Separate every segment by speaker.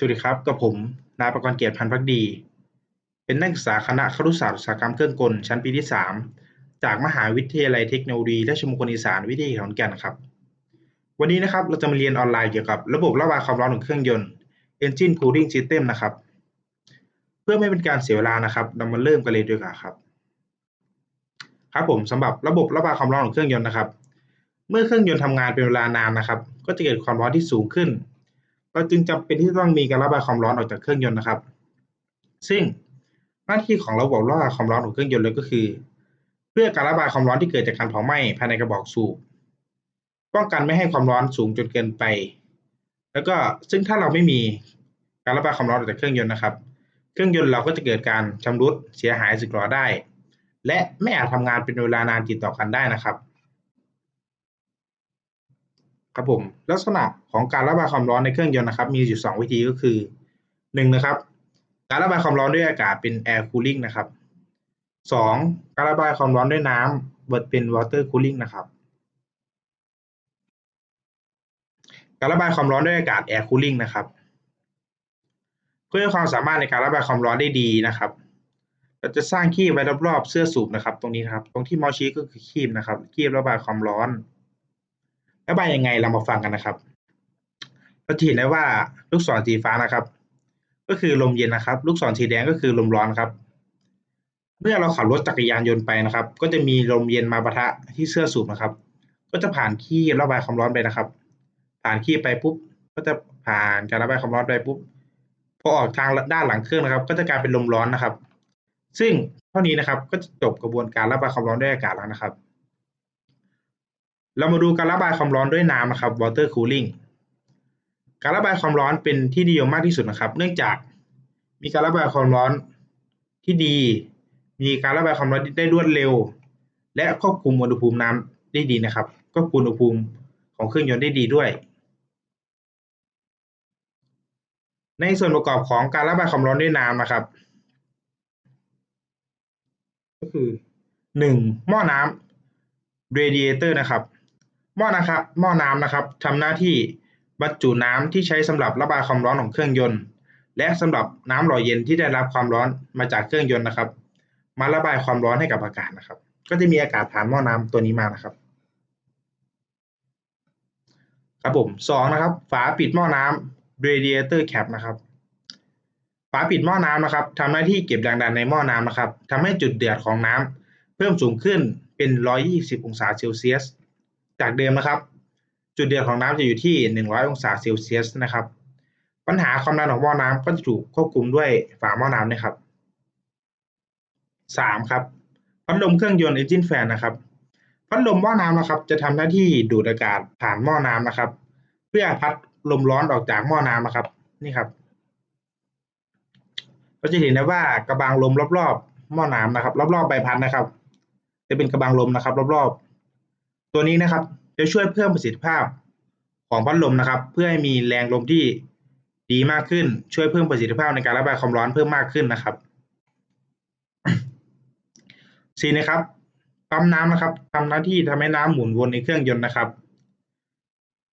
Speaker 1: สวัสดีครับ กับผมนายประกรณ์เกียรติพันธ์พักดี เป็นนักศึกษาคณะครุศาสตร์อุตสาหกรรมเครื่องกล ชั้นปีที่ 3 จากมหาวิทยาลัยเทคโนโลยีราชมงคลอีสานวิทยาขอนแก่นครับ วันนี้นะครับเราจะมาเรียนออนไลน์เกี่ยวกับระบบระบายความร้อนของเครื่องยนต์ Engine Cooling System นะครับ เพื่อไม่เป็นการเสียเวลานะครับ เรามาเริ่มกันเลยดีกว่าครับ ครับผมสำหรับระบบระบายความร้อนของเครื่องยนต์นะครับ เมื่อเครื่องยนต์ทำงานเป็นเวลานานนะครับ ก็จะเกิดความร้อนที่สูงขึ้น เราจึงจำเป็นที่ต้องมีการระบายความร้อนออกจากเครื่องยนต์นะครับ ซึ่งหน้าที่ของระบบระบายความร้อนของเครื่องยนต์เลยก็คือ เพื่อการระบายความร้อนที่เกิดจากการเผาไหม้ภายในกระบอกสูบป้องกันไม่ให้ความร้อนสูงจนเกินไป แล้วก็ซึ่งถ้าเราไม่มีการระบายความร้อนออกจากเครื่องยนต์นะครับ เครื่องยนต์เราก็จะเกิดการชำรุดเสียหายสึกหรอได้ และไม่อาจทำงานเป็นเวลานานติดต่อกันได้นะครับ ครับผมลักษณะของการระบายความร้อนในเครื่องยนต์นะครับ มีอยู่ 2 วิธีก็คือ1นะครับ การระบายความร้อนด้วยอากาศเป็น air cooling นะครับ 2. การระบายความร้อนด้วยน้ำเป็น water cooling นะครับ การระบายความร้อนด้วยอากาศ air cooling นะครับ เพื่อความสามารถในการระบายความร้อนได้ดีนะครับ เราจะสร้างคีบไว้รอบๆเสื้อสูบนะครับ ตรงนี้นะครับ ตรงที่มาส์ชี้ก็คือคีบนะครับ คีบระบายความร้อน ระบายยังไงเรามาฟังกันนะครับเราจะเห็นได้ว่าลูกศรสีฟ้านะครับ ก็คือลมเย็นนะครับ ลูกศรสีแดงก็คือลมร้อนครับ เมื่อเราขับรถจักรยานยนต์ไปนะครับ ก็จะมีลมเย็นมาปะทะที่เสื้อสูบนะครับ ก็จะผ่านขี้ระบายความร้อนไปนะครับ ผ่านขี้ไปปุ๊บ ก็จะผ่านการระบายความร้อนไปปุ๊บพอออกทางด้านหลังเครื่องนะครับ ก็จะกลายเป็นลมร้อนนะครับ ซึ่งเท่านี้นะครับ ก็จะจบกระบวนการระบายความร้อนด้วยอากาศแล้วนะครับ เรามาดูการระบายความร้อนด้วยน้ำนะครับ water cooling การระบายความร้อนเป็นที่นิยมมากที่สุดนะครับ เนื่องจากมีการระบายความร้อนที่ดี มีการระบายความร้อนได้รวดเร็ว และควบคุมอุณหภูมิน้ำได้ดีนะครับควบคุมอุณหภูมิของเครื่องยนต์ได้ดีด้วย ในส่วนประกอบของการระบายความร้อนด้วยน้ำนะครับ ก็คือหนึ่งหม้อน้ำ radiator นะครับ หม้อนะครับหม้อน้ำนะครับทำหน้าที่บรรจุน้ำที่ใช้สำหรับระบายความร้อนของเครื่องยนต์ และสำหรับน้ำหล่อเย็นที่ได้รับความร้อนมาจากเครื่องยนต์นะครับ มาระบายความร้อนให้กับอากาศนะครับ ก็จะมีอากาศผ่านหม้อน้ำตัวนี้มานะครับ ครับผมสองนะครับ ฝาปิดหม้อน้ำ radiator cap นะครับ ฝาปิดหม้อน้ำนะครับทำหน้าที่เก็บแรงดันในหม้อน้ำนะครับทำให้จุดเดือดของน้ำเพิ่มสูงขึ้นเป็น 120 องศาเซลเซียส จากเดิมนะครับ จุดเดือดของน้ำจะอยู่ที่ 100 องศาเซลเซียสนะครับ ปัญหาความดันของหม้อน้ำก็จะถูกควบคุมด้วยฝาหม้อน้ำนะครับ 3. ครับพัดลมเครื่องยนต์ engine fan นะครับพัดลมหม้อน้ำนะครับ จะทำหน้าที่ดูดอากาศผ่านหม้อน้ำนะครับ เพื่อพัดลมร้อนออกจากหม้อน้ำนะครับ นี่ครับเราจะเห็นได้ว่ากระบังลมรอบๆหม้อน้ำนะครับ รอบๆใบพัดนะครับ จะเป็นกระบังลมนะครับ รอบๆ ตัวนี้นะครับจะช่วยเพิ่มประสิทธิภาพของพัดลมนะครับ เพื่อให้มีแรงลมที่ดีมากขึ้น ช่วยเพิ่มประสิทธิภาพในการระบายความร้อนเพิ่มมากขึ้นนะครับสี่นะครับปั๊มน้ำนะครับทำหน้าที่ทำให้น้ำหมุนวนในเครื่องยนต์นะครับ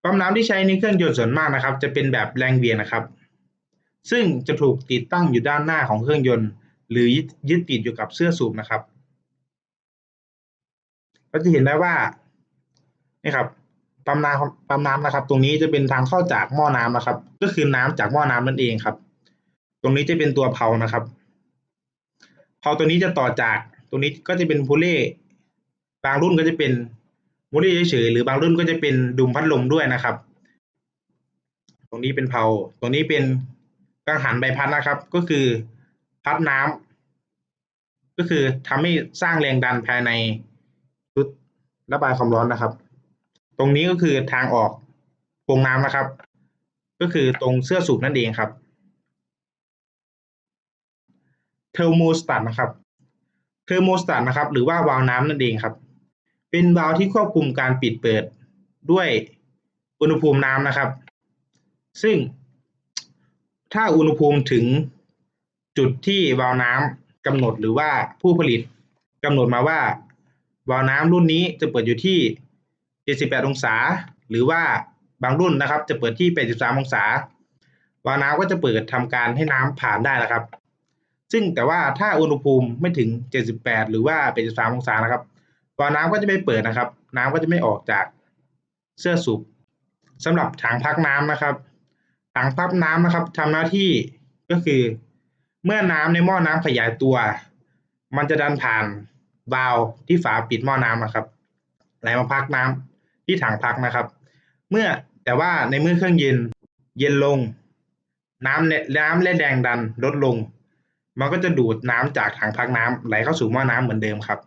Speaker 1: ปั๊มน้ำที่ใช้ในเครื่องยนต์ส่วนมากนะครับ จะเป็นแบบแรงเวียนนะครับ ซึ่งจะถูกติดตั้งอยู่ด้านหน้าของเครื่องยนต์ หรือยึดติดอยู่กับเสื้อสูบนะครับเราจะเห็นได้ว่า นี่ครับปั๊มน้ำปั๊มน้ำนะครับ ตรงนี้จะเป็นทางเข้าจากหม้อน้ำนะครับ ก็คือน้ำจากหม้อน้ำนั่นเองครับ ตรงนี้จะเป็นตัวเพานะครับเพาตัวนี้จะต่อจากตรงนี้ก็จะเป็นพูเล่บางรุ่นก็จะเป็นมูลี่เฉยๆหรือบางรุ่นก็จะเป็นดุมพัดลมด้วยนะครับ ตรงนี้เป็นเพาตรงนี้เป็นกังหันใบพัดนะครับ ก็คือพัดน้ำก็คือทำให้สร้างแรงดันภายในชุดระบายความร้อนนะครับ ตรงนี้ก็คือทางออกโพรงน้ำนะครับ ก็คือตรงเสื้อสูบนั่นเองครับเทอร์โมสตัตนะครับเทอร์โมสตัตนะครับ หรือว่าวาล์วน้ำนั่นเองครับ เป็นวาล์วที่ควบคุมการปิดเปิดด้วยอุณหภูมิน้ำนะครับ ซึ่งถ้าอุณหภูมิถึงจุดที่วาล์วน้ำกำหนดหรือว่าผู้ผลิตกำหนดมาว่าวาล์วน้ำรุ่นนี้จะเปิดอยู่ที่ 78 องศา หรือว่าบางรุ่นนะครับ จะเปิดที่ 83 องศาวาล์วน้ำก็จะเปิดทำการให้น้ำผ่านได้นะครับ ซึ่งแต่ว่าถ้าอุณหภูมิไม่ถึง 78 หรือว่า 83 องศานะครับวาล์วน้ำก็จะไม่เปิดนะครับ น้ำก็จะไม่ออกจากเสื้อสูบสำหรับถังพักน้ำนะครับ ถังพักน้ำนะครับทำหน้าที่ก็คือ เมื่อน้ำในหม้อน้ำขยายตัว มันจะดันผ่านวาล์วที่ฝาปิดหม้อน้ำนะครับไหลมาพักน้ำ ที่ถังพักนะครับ เมื่อแต่ว่าในเมื่อเครื่องเย็นเย็นลง น้ำเนี่ยน้ำและแรงดันลดลง มันก็จะดูดน้ำจากถังพักน้ำไหลเข้าสู่หม้อน้ำเหมือนเดิมครับ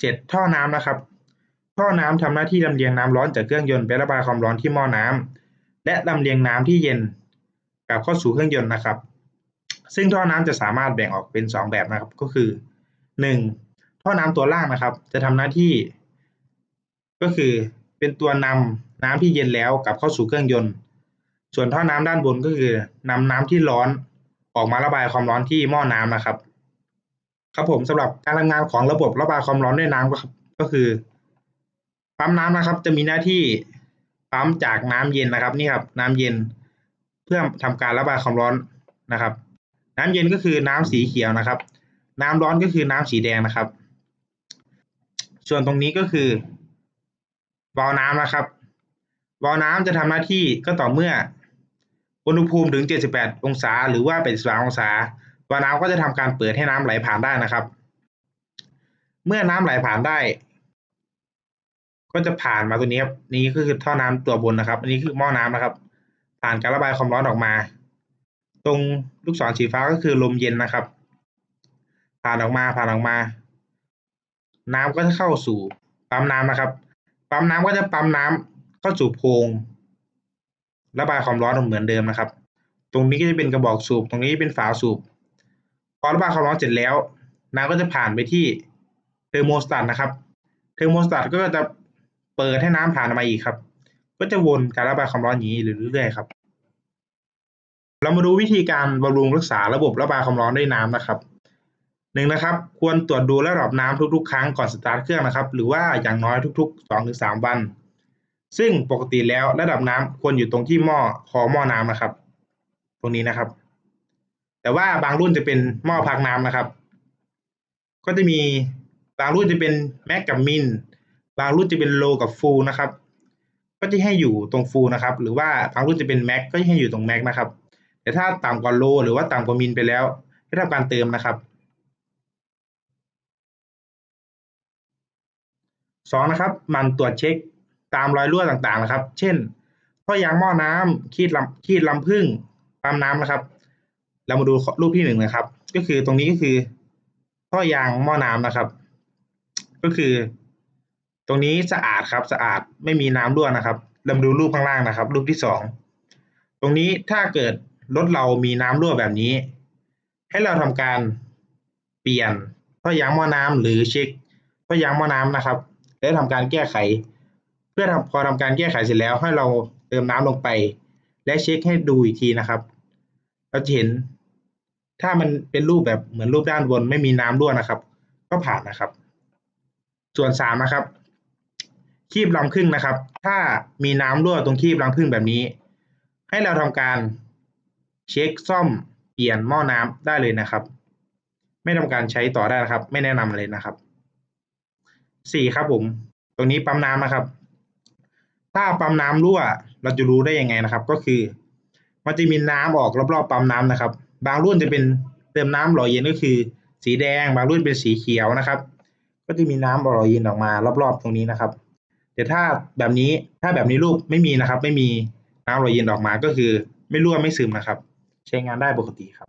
Speaker 1: เจ็ดท่อน้ำนะครับ ท่อน้ำทำหน้าที่ลำเลียงน้ำร้อนจากเครื่องยนต์ไประบายความร้อนที่หม้อน้ำและลำเลียงน้ำที่เย็นกลับเข้าสู่เครื่องยนต์นะครับ ซึ่งท่อน้ำจะสามารถแบ่งออกเป็นสองแบบนะครับก็คือหนึ่งท่อน้ำตัวล่างนะครับ จะทำหน้าที่ ก็คือเป็นตัวนำน้ำที่เย็นแล้วกลับเข้าสู่เครื่องยนต์ ส่วนท่อน้ำด้านบนก็คือนำน้ำที่ร้อนออกมาระบายความร้อนที่หม้อน้ำนะครับ ครับผมสำหรับการทำงานของระบบระบายความร้อนด้วยน้ำก็ครับก็คือปั๊มน้ำนะครับ จะมีหน้าที่ปั๊มจากน้ำเย็นนะครับนี่ครับน้ำเย็นเพื่อทำการระบายความร้อนนะครับ น้ำเย็นก็คือน้ำสีเขียวนะครับ น้ำร้อนก็คือน้ำสีแดงนะครับ ส่วนตรงนี้ก็คือ วาล์วน้ำนะครับ วาล์วน้ำจะทำหน้าที่ก็ต่อเมื่อ อุณหภูมิถึง 78 องศา หรือว่า 83 องศา วาล์วน้ำก็จะทำการเปิดให้น้ำไหลผ่านได้นะครับ เมื่อน้ำไหลผ่านได้ ก็จะผ่านมาตัวนี้ครับ นี่ก็คือท่อน้ำตัวบนนะครับ อันนี้คือหม้อน้ำนะครับ ผ่านการระบายความร้อนออกมา ตรงลูกศรสีฟ้าก็คือลมเย็นนะครับ ผ่านออกมาผ่านออกมา น้ำก็จะเข้าสู่ปั๊มน้ำนะครับ ปั๊มน้ำก็จะปั๊มน้ำเข้าสู่โพรงระบายความร้อนเหมือนเดิมนะครับ ตรงนี้ก็จะเป็นกระบอกสูบ ตรงนี้เป็นฝาสูบ พอระบายความร้อนเสร็จแล้ว น้ำก็จะผ่านไปที่เทอร์โมสตัตนะครับ เทอร์โมสตัตก็จะเปิดให้น้ำผ่านออกมาอีกครับ ก็จะวนการระบายความร้อนอย่างนี้เรื่อยๆครับ เรามาดูวิธีการบำรุงรักษาระบบระบายความร้อนด้วยน้ำนะครับ หนึ่งนะครับ ควรตรวจดูระดับน้ำทุกๆ ครั้งก่อนสตาร์ทเครื่องนะครับ หรือว่าอย่างน้อยทุก ๆ 2-3 วัน ซึ่งปกติแล้วระดับน้ำควรอยู่ตรงที่หม้อคอหม้อน้ำนะครับ ตรงนี้นะครับ แต่ว่าบางรุ่นจะเป็นหม้อพักน้ำนะครับ ก็จะมีบางรุ่นจะเป็นแม็กกับมินบางรุ่นจะเป็นโลกับฟูลนะครับ ก็จะให้อยู่ตรงฟูลนะครับ หรือว่าบางรุ่นจะเป็นแม็กก็จะให้อยู่ตรงแม็กนะครับ แต่ถ้าต่ำกว่าโลหรือว่าต่ำกว่ามินไปแล้วให้ทำการเติมนะครับ สองนะครับมันตรวจเช็คตามรอยรั่วต่างๆนะครับ เช่นท่อยางหม้อน้ำขีดลำขีดลำพึ่งปั๊มน้ำนะครับ เรามาดูรูปที่หนึ่งนะครับ ก็คือตรงนี้ก็คือท่อยางหม้อน้ำนะครับ ก็คือ ตรงนี้สะอาดครับสะอาดไม่มีน้ำรั่วนะครับ เรามาดูรูปข้างล่างนะครับ รูปที่สองตรงนี้ถ้าเกิดรถเรามีน้ำรั่วแบบนี้ ให้เราทำการเปลี่ยนท่อยางหม้อน้ำหรือเช็คท่อยางหม้อน้ำนะครับ แล้วทำการแก้ไข เพื่อทำพอทำการแก้ไขเสร็จแล้ว ให้เราเติมน้ำลงไป และเช็คให้ดูอีกทีนะครับ เราจะเห็น ถ้ามันเป็นรูปแบบเหมือนรูปด้านบนไม่มีน้ำรั่วนะครับ ก็ผ่านนะครับ ส่วนสามนะครับ คีบรังผึ้งนะครับ ถ้ามีน้ำรั่วตรงคีบรังผึ้งแบบนี้ ให้เราทำการเช็คซ่อมเปลี่ยนหม้อน้ำได้เลยนะครับ ไม่ทำการใช้ต่อได้นะครับ ไม่แนะนำเลยนะครับ สี่ครับผม ตรงนี้ปั๊มน้ำนะครับ ถ้าปั๊มน้ำรั่ว เราจะรู้ได้ยังไงนะครับ ก็คือ มันจะมีน้ำออกรอบๆปั๊มน้ำนะครับ บางรุ่นจะเป็นเติมน้ำหล่อเย็นก็คือ สีแดง บางรุ่นเป็นสีเขียวนะครับ ก็จะมีน้ำหล่อเย็นออกมารอบๆตรงนี้นะครับ แต่ถ้าแบบนี้ถ้าแบบนี้รูปไม่มีนะครับ ไม่มีน้ำหล่อเย็นออกมาก็คือ ไม่รั่วไม่ซึมนะครับ ใช้งานได้ปกติครับ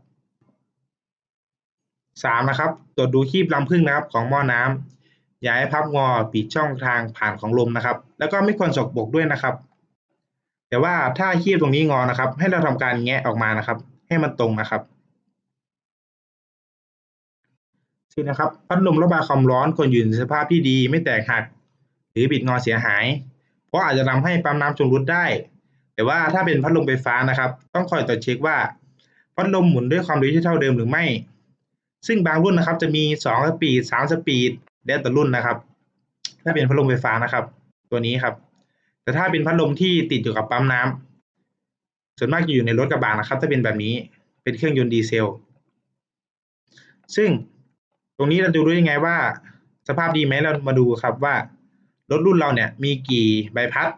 Speaker 1: สามนะครับตรวจดูคีบลำพึ่งนะครับ ของหม้อน้ำ อย่าให้พับงอปิดช่องทางผ่านของลมนะครับ แล้วก็ไม่ควรสกปรกด้วยนะครับ แต่ว่าถ้าคีบตรงนี้งอนะครับ ให้เราทำการแงะออกมานะครับ ให้มันตรงนะครับสี่นะครับพัดลมระบายความร้อนควรอยู่ในสภาพที่ดี ไม่แตกหัก หรือบิดงอเสียหาย เพราะอาจจะทำให้ปั๊มน้ำชำรุดได้ แต่ว่าถ้าเป็นพัดลมไฟฟ้านะครับ ต้องคอยตรวจเช็คว่าพัดลมหมุนด้วยความเร็วที่เท่าเดิมหรือไม่ ซึ่งบางรุ่นนะครับจะมีสองสปีดสามสปีด แล้วแต่รุ่นนะครับ ถ้าเป็นพัดลมไฟฟ้านะครับ ตัวนี้ครับ แต่ถ้าเป็นพัดลมที่ติดอยู่กับปั๊มน้ส่วนมากจะอยู่ในรถกระบะนะครับ ถ้าเป็นแบบนี้เป็นเครื่องยนต์ดีเซล ซึ่งตรงนี้เราจะรู้ยังไงว่า สภาพดีไหมเรามาดูครับว่ารถรุ่นเราเนี่ยมีกี่ใบพัด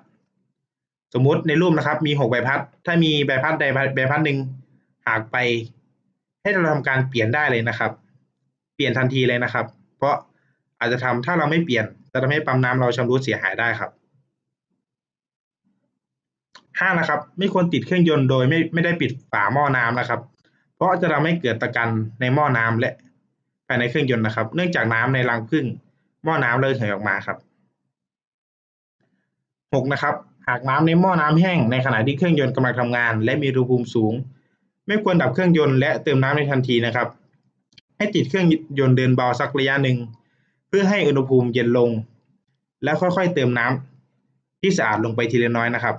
Speaker 1: สมมติในรูปนะครับ มีหกใบพัด ถ้ามีใบพัดใดใบพัดหนึ่งหากไป ให้เราทำการเปลี่ยนได้เลยนะครับ เปลี่ยนทันทีเลยนะครับ เพราะ อาจจะทำถ้าเราไม่เปลี่ยนจะทำให้ปั๊มน้ำเราชำรุดเสียหายได้ครับห้านะครับ ไม่ควรติดเครื่องยนต์โดยไม่ไม่ได้ปิดฝาหม้อน้ำนะครับ เพราะจะทำให้เกิดตะกันในหม้อน้ำและภายในเครื่องยนต์นะครับ เนื่องจากน้ำในรังผึ้งหม้อน้ำเลยเหยออกมาครับหกนะครับ หากน้ำในหม้อน้ำแห้งในขณะที่เครื่องยนต์กำลังทำงาน และมีอุณหภูมิสูง ไม่ควรดับเครื่องยนต์และเติมน้ำในทันทีนะครับ ให้ติดเครื่องยนต์เดินเบาสักระยะหนึ่ง เพื่อให้อุณหภูมิเย็นลง แล้วค่อยๆ เติมน้ำที่สะอาดลงไปทีละน้อยนะครับ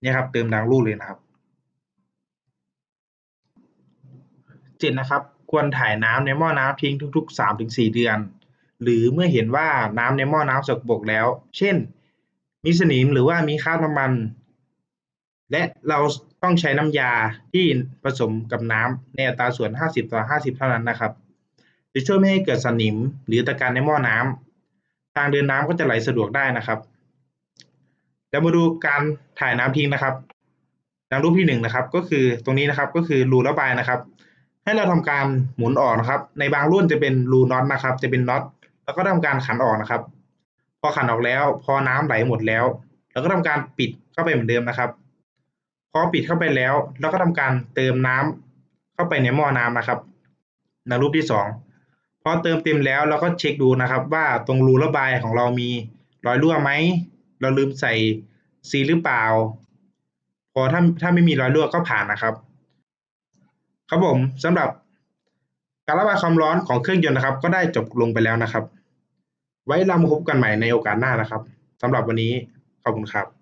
Speaker 1: เนี่ยครับ เติมดังลูกเลยนะครับเจ็ดนะครับ ควรถ่ายน้ำในหม้อน้ำทิ้งทุกๆสามถึงสี่เดือน หรือเมื่อเห็นว่าน้ำในหม้อน้ำสกปรกแล้ว เช่น มีสนิมหรือว่ามีคราบน้ำมัน และเราต้องใช้น้ำยาที่ผสมกับน้ำในอัตราส่วน 50 ต่อ 50 เท่านั้นนะครับ จะช่วยไม่ให้เกิดสนิม หรือตะการในหม้อน้ำทางเดินน้ำก็จะไหลสะดวกได้นะครับ แล้วมาดูการถ่ายน้ำทิ้งนะครับดังรูปที่หนึ่งนะครับ ก็คือตรงนี้นะครับก็คือรูระบายนะครับ ให้เราทำการหมุนออกนะครับ ในบางรุ่นจะเป็นรูน็อตนะครับ จะเป็นน็อตแล้วก็ทำการขันออกนะครับ พอขันออกแล้ว พอน้ำไหลหมดแล้วเราก็ทำการปิดเข้าไปเหมือนเดิมนะครับพอปิดเข้าไปแล้วเราก็ทำการเติมน้ำเข้าไปในหม้อน้ำนะครับในรูปที่สอง พอเติมเต็มแล้วเราก็เช็คดูนะครับว่าตรงรูระบายของเรามีรอยรั่วไหม เราลืมใส่ซีหรือเปล่า พอถ้าถ้าไม่มีรอยรั่วก็ผ่านนะครับ ครับผมสำหรับการระบายความร้อนของเครื่องยนต์นะครับ ก็ได้จบลงไปแล้วนะครับ ไว้เรามาพบกันใหม่ในโอกาสหน้านะครับสำหรับวันนี้ขอบคุณครับ